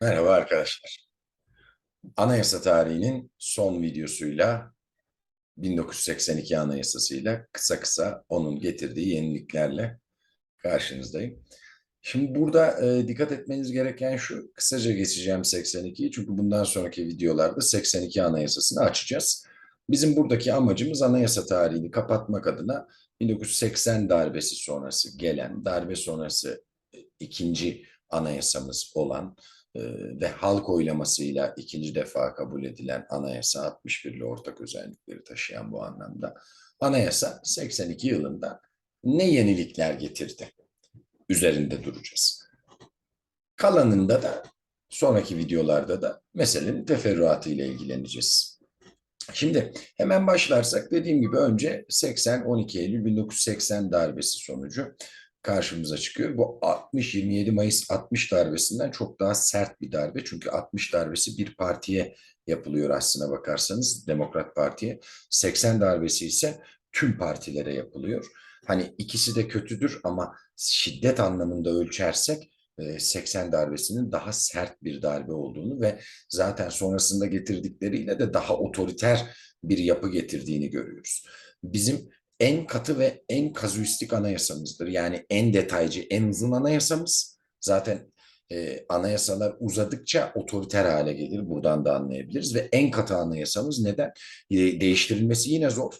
Merhaba arkadaşlar. Anayasa tarihinin son videosuyla 1982 Anayasası'yla kısa kısa onun getirdiği yeniliklerle karşınızdayım. Şimdi burada e, dikkat etmeniz gereken şu, kısaca geçeceğim 82'yi çünkü bundan sonraki videolarda 82 Anayasası'nı açacağız. Bizim buradaki amacımız anayasa tarihini kapatmak adına 1980 darbesi sonrası gelen, darbe sonrası e, ikinci anayasamız olan ve halk oylamasıyla ikinci defa kabul edilen anayasa 61 ile ortak özellikleri taşıyan bu anlamda. Anayasa 82 yılında ne yenilikler getirdi? Üzerinde duracağız. Kalanında da sonraki videolarda da meselenin teferruatı ile ilgileneceğiz. Şimdi hemen başlarsak dediğim gibi önce 80-12 Eylül 1980 darbesi sonucu karşımıza çıkıyor. Bu 60-27 Mayıs 60 darbesinden çok daha sert bir darbe. Çünkü 60 darbesi bir partiye yapılıyor aslına bakarsanız Demokrat Parti'ye. 80 darbesi ise tüm partilere yapılıyor. Hani ikisi de kötüdür ama şiddet anlamında ölçersek 80 darbesinin daha sert bir darbe olduğunu ve zaten sonrasında getirdikleriyle de daha otoriter bir yapı getirdiğini görüyoruz. Bizim en katı ve en kazuistik anayasamızdır. Yani en detaycı, en uzun anayasamız. Zaten e, anayasalar uzadıkça otoriter hale gelir. Buradan da anlayabiliriz. Ve en katı anayasamız neden? E, değiştirilmesi yine zor.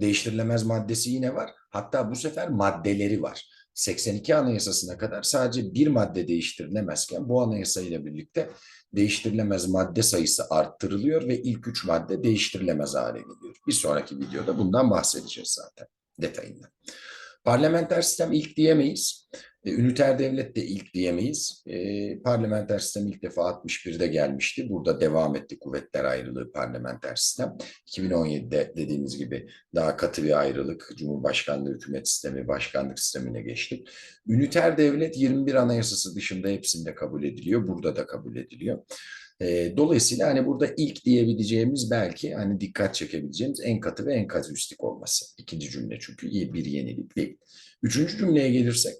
Değiştirilemez maddesi yine var. Hatta bu sefer maddeleri var. 82 Anayasası'na kadar sadece bir madde değiştirilemezken bu anayasayla birlikte değiştirilemez madde sayısı arttırılıyor ve ilk üç madde değiştirilemez hale geliyor. Bir sonraki videoda bundan bahsedeceğiz zaten detayında. Parlamenter sistem ilk diyemeyiz. E, üniter devlet de ilk diyemeyiz. E, parlamenter sistem ilk defa 61'de gelmişti. Burada devam etti kuvvetler ayrılığı parlamenter sistem. 2017'de dediğimiz gibi daha katı bir ayrılık. Cumhurbaşkanlığı hükümet sistemi, başkanlık sistemine geçtik. Üniter devlet 21 anayasası dışında hepsinde kabul ediliyor. Burada da kabul ediliyor. E, dolayısıyla hani burada ilk diyebileceğimiz belki hani dikkat çekebileceğimiz en katı ve en kazüistik olması. İkinci cümle çünkü iyi bir yenilik değil. Üçüncü cümleye gelirsek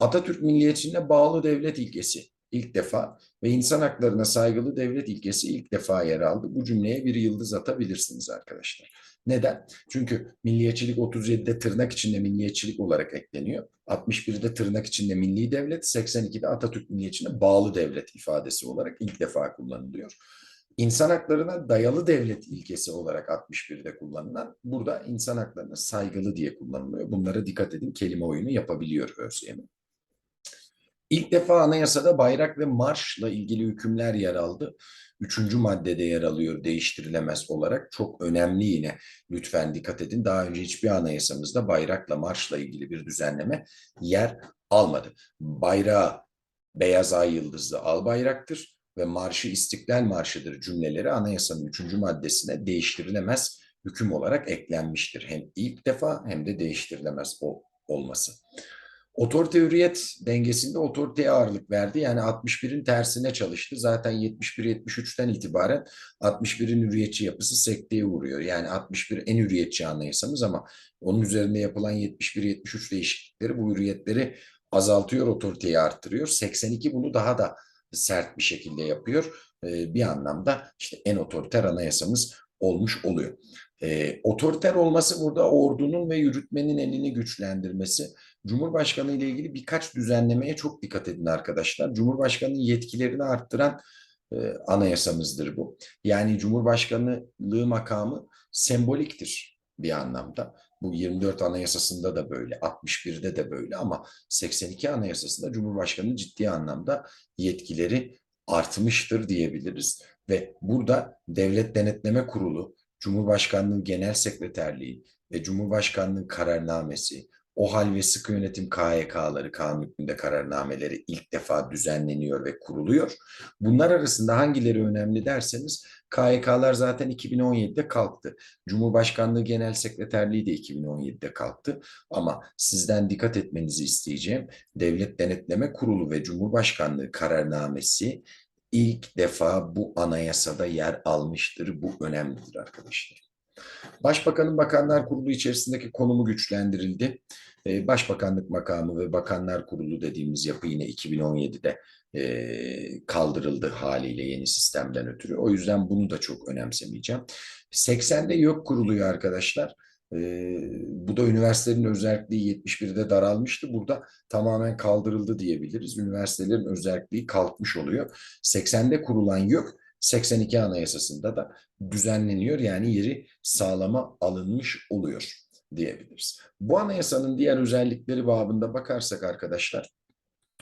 Atatürk milliyetçiliğine bağlı devlet ilkesi ilk defa ve insan haklarına saygılı devlet ilkesi ilk defa yer aldı. Bu cümleye bir yıldız atabilirsiniz arkadaşlar. Neden? Çünkü milliyetçilik 37'de tırnak içinde milliyetçilik olarak ekleniyor. 61'de tırnak içinde milli devlet, 82'de Atatürk milliyetçiliğine bağlı devlet ifadesi olarak ilk defa kullanılıyor. İnsan haklarına dayalı devlet ilkesi olarak 61'de kullanılan, burada insan haklarına saygılı diye kullanılıyor. Bunlara dikkat edin, kelime oyunu yapabiliyor ÖSYM. İlk defa anayasada bayrak ve marşla ilgili hükümler yer aldı. Üçüncü maddede yer alıyor değiştirilemez olarak. Çok önemli yine lütfen dikkat edin. Daha önce hiçbir anayasamızda bayrakla marşla ilgili bir düzenleme yer almadı. Bayrağı beyaz ay yıldızlı al bayraktır ve marşı İstiklal Marşı'dır cümleleri anayasanın üçüncü maddesine değiştirilemez hüküm olarak eklenmiştir. Hem ilk defa hem de değiştirilemez olması. Otorite hürriyet dengesinde otoriteye ağırlık verdi. Yani 61'in tersine çalıştı. Zaten 71-73'ten itibaren 61'in hürriyetçi yapısı sekteye uğruyor. Yani 61 en hürriyetçi anayasamız ama onun üzerinde yapılan 71-73 değişiklikleri bu hürriyetleri azaltıyor, otoriteyi arttırıyor. 82 bunu daha da sert bir şekilde yapıyor. Ee, bir anlamda işte en otoriter anayasamız olmuş oluyor. E, otoriter olması burada ordunun ve yürütmenin elini güçlendirmesi. Cumhurbaşkanı ile ilgili birkaç düzenlemeye çok dikkat edin arkadaşlar. Cumhurbaşkanının yetkilerini arttıran e, anayasamızdır bu. Yani Cumhurbaşkanlığı makamı semboliktir bir anlamda. Bu 24 anayasasında da böyle, 61'de de böyle ama 82 anayasasında Cumhurbaşkanı ciddi anlamda yetkileri artmıştır diyebiliriz. Ve burada Devlet Denetleme Kurulu, Cumhurbaşkanlığı Genel Sekreterliği ve Cumhurbaşkanlığı kararnamesi, OHAL ve sıkı yönetim KYK'ları, kanun hükmünde kararnameleri ilk defa düzenleniyor ve kuruluyor. Bunlar arasında hangileri önemli derseniz KYK'lar zaten 2017'de kalktı. Cumhurbaşkanlığı Genel Sekreterliği de 2017'de kalktı. Ama sizden dikkat etmenizi isteyeceğim. Devlet Denetleme Kurulu ve Cumhurbaşkanlığı kararnamesi ilk defa bu anayasada yer almıştır. Bu önemlidir arkadaşlar. Başbakanın Bakanlar Kurulu içerisindeki konumu güçlendirildi. Ee, Başbakanlık makamı ve Bakanlar Kurulu dediğimiz yapı yine 2017'de e, kaldırıldı haliyle yeni sistemden ötürü. O yüzden bunu da çok önemsemeyeceğim. 80'de yok kuruluyor arkadaşlar. Bu da üniversitelerin özelliği 71'de daralmıştı. Burada tamamen kaldırıldı diyebiliriz. Üniversitelerin özelliği kalkmış oluyor. 80'de kurulan yok 82 Anayasası'nda da düzenleniyor. Yani yeri sağlama alınmış oluyor diyebiliriz. Bu anayasanın diğer özellikleri babında bakarsak arkadaşlar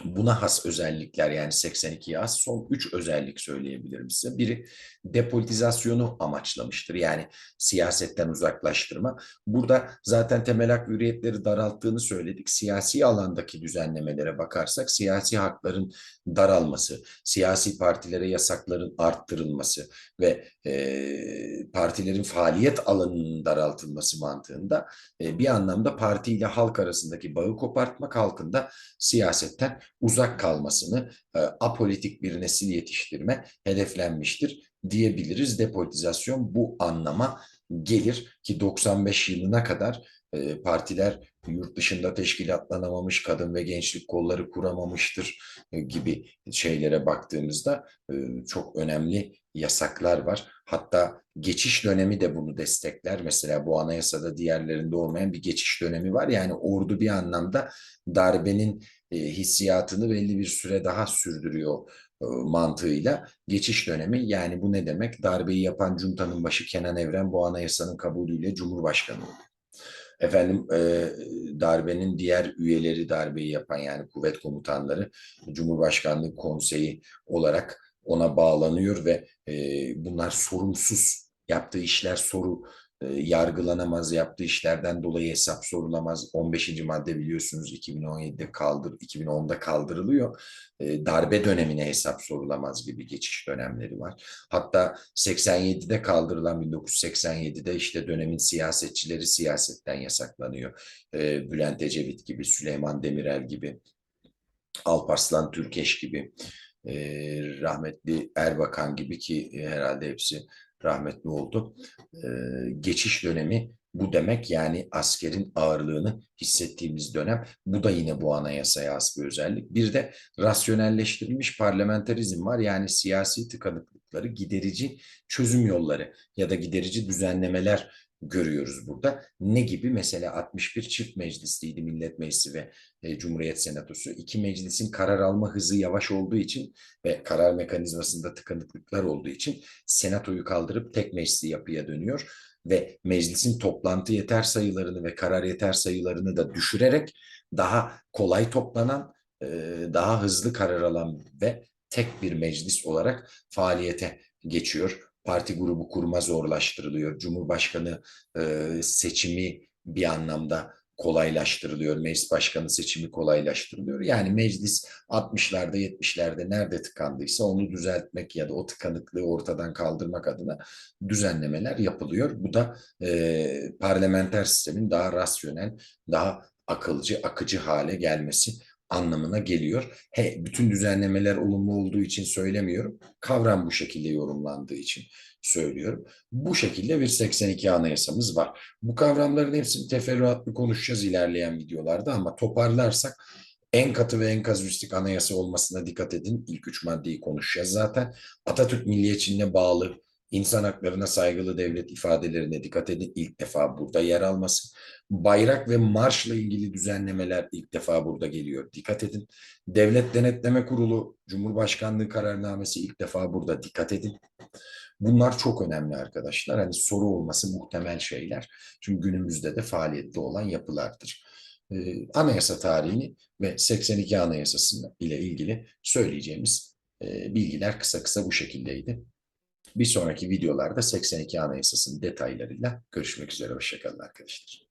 buna has özellikler yani 82'ye has son 3 özellik söyleyebilirim size. Biri depolitizasyonu amaçlamıştır. Yani siyasetten uzaklaştırma. Burada zaten temel hak hürriyetleri daralttığını söyledik. Siyasi alandaki düzenlemelere bakarsak siyasi hakların daralması, siyasi partilere yasakların arttırılması ve e, partilerin faaliyet alanının daraltılması mantığında e, bir anlamda parti ile halk arasındaki bağı kopartmak halkında siyasetten uzak kalmasını, e, apolitik bir nesil yetiştirme hedeflenmiştir diyebiliriz. Depolitizasyon bu anlama gelir ki 95 yılına kadar e, partiler yurt dışında teşkilatlanamamış, kadın ve gençlik kolları kuramamıştır e, gibi şeylere baktığımızda e, çok önemli yasaklar var. Hatta geçiş dönemi de bunu destekler. Mesela bu anayasada diğerlerinde olmayan bir geçiş dönemi var. Yani ordu bir anlamda darbenin hissiyatını belli bir süre daha sürdürüyor mantığıyla geçiş dönemi yani bu ne demek? Darbeyi yapan cuntanın başı Kenan Evren bu anayasanın kabulüyle Cumhurbaşkanı oldu. Efendim e, darbenin diğer üyeleri darbeyi yapan yani kuvvet komutanları Cumhurbaşkanlığı konseyi olarak ona bağlanıyor ve e, bunlar sorumsuz yaptığı işler soru e, yargılanamaz, yaptığı işlerden dolayı hesap sorulamaz. 15. madde biliyorsunuz 2017'de kaldır, 2010'da kaldırılıyor. E, darbe dönemine hesap sorulamaz gibi geçiş dönemleri var. Hatta 87'de kaldırılan 1987'de işte dönemin siyasetçileri siyasetten yasaklanıyor. E, Bülent Ecevit gibi, Süleyman Demirel gibi, Alparslan Türkeş gibi, rahmetli Erbakan gibi ki herhalde hepsi rahmetli oldu. Ee, geçiş dönemi bu demek yani askerin ağırlığını hissettiğimiz dönem. Bu da yine bu anayasaya has bir özellik. Bir de rasyonelleştirilmiş parlamenterizm var. Yani siyasi tıkanıklıkları giderici çözüm yolları ya da giderici düzenlemeler görüyoruz burada. Ne gibi? Mesela 61 çift meclisliydi Millet Meclisi ve e, Cumhuriyet Senatosu. İki meclisin karar alma hızı yavaş olduğu için ve karar mekanizmasında tıkanıklıklar olduğu için senatoyu kaldırıp tek meclisi yapıya dönüyor ve meclisin toplantı yeter sayılarını ve karar yeter sayılarını da düşürerek daha kolay toplanan, e, daha hızlı karar alan ve tek bir meclis olarak faaliyete geçiyor parti grubu kurma zorlaştırılıyor. Cumhurbaşkanı e, seçimi bir anlamda kolaylaştırılıyor. Meclis başkanı seçimi kolaylaştırılıyor. Yani meclis 60'larda 70'lerde nerede tıkandıysa onu düzeltmek ya da o tıkanıklığı ortadan kaldırmak adına düzenlemeler yapılıyor. Bu da e, parlamenter sistemin daha rasyonel, daha akılcı, akıcı hale gelmesi anlamına geliyor. He, bütün düzenlemeler olumlu olduğu için söylemiyorum. Kavram bu şekilde yorumlandığı için söylüyorum. Bu şekilde bir 82 anayasamız var. Bu kavramların hepsini teferruatlı konuşacağız ilerleyen videolarda ama toparlarsak en katı ve en kazüistik anayasa olmasına dikkat edin. İlk üç maddeyi konuşacağız zaten. Atatürk milliyetçiliğine bağlı insan haklarına saygılı devlet ifadelerine dikkat edin. İlk defa burada yer alması. Bayrak ve marşla ilgili düzenlemeler ilk defa burada geliyor. Dikkat edin. Devlet Denetleme Kurulu, Cumhurbaşkanlığı kararnamesi ilk defa burada. Dikkat edin. Bunlar çok önemli arkadaşlar. Hani soru olması muhtemel şeyler. Çünkü günümüzde de faaliyette olan yapılardır. Ee, anayasa tarihini ve 82 Anayasası ile ilgili söyleyeceğimiz e, bilgiler kısa kısa bu şekildeydi. Bir sonraki videolarda 82 Anayasası'nın detaylarıyla görüşmek üzere. Hoşçakalın arkadaşlar.